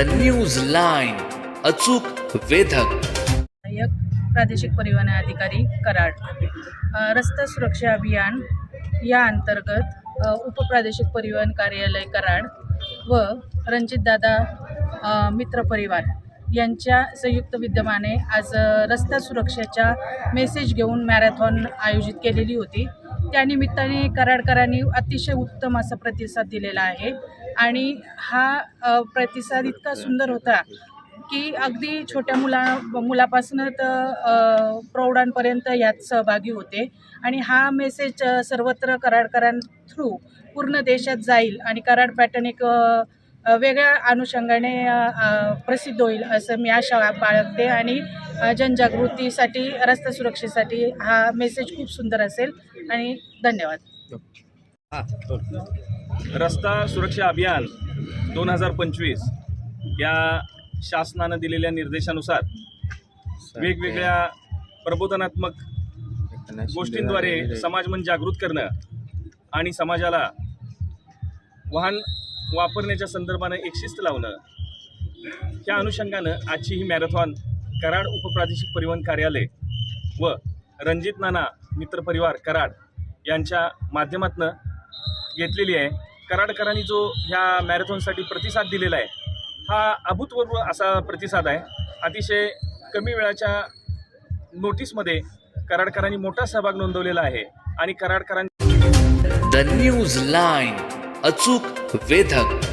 The news line अचूक वेधक. सहाय्यक प्रादेशिक परिवहन अधिकारी कराड. रस्ता सुरक्षा अभियान या अंतर्गत उपप्रादेशिक परिवहन कार्यालय कराड व रणजितदादा मित्र परिवार यांच्या संयुक्त विद्यमाने आज रस्ता सुरक्षेच्या मेसेज घेऊन मॅरेथॉन आयोजित केलेली होती. त्यानिमित्ताने कराडकरांनी अतिशय उत्तम असा प्रतिसाद दिलेला आहे. आणि हा प्रतिसाद इतका सुंदर होता की अगदी छोट्या मुला मुलापासून तर प्रौढांपर्यंत यात सहभागी होते. आणि हा मेसेज सर्वत्र कराडकरां थ्रू पूर्ण देशात जाईल आणि कराड पॅटर्न एक वेगळ्या अनुषंगाने प्रसिद्ध होईल असं मी आशा बाळगते. आणि जनजागृतीसाठी रस्ता सुरक्षेसाठी हा मेसेज खूप सुंदर असेल आणि धन्यवाद. रस्ता सुरक्षा अभियान दोन हजार पंचवीस या शासनानं दिलेल्या निर्देशानुसार वेगवेगळ्या प्रबोधनात्मक गोष्टींद्वारे समाज मन जागृत करणं आणि समाजाला वाहन वापरण्याच्या संदर्भानं एक शिस्त लावणं त्या अनुषंगानं आजची ही मॅरेथॉन कराड उपप्रादेशिक परिवहन कार्यालय व रणजित नाना मित्र परिवार कराड यांच्या माध्यमातनं घेतलेली आहे. कराडकरांनी जो ह्या मॅरेथॉनसाठी प्रतिसाद दिलेला आहे हा अभूतपूर्व असा प्रतिसाद आहे. अतिशय कमी वेळाच्या नोटीसमध्ये कराडकरांनी मोठा सहभाग नोंदवलेला आहे आणि कराडकरांनी द न्यूज लाईन अचूक वेधक.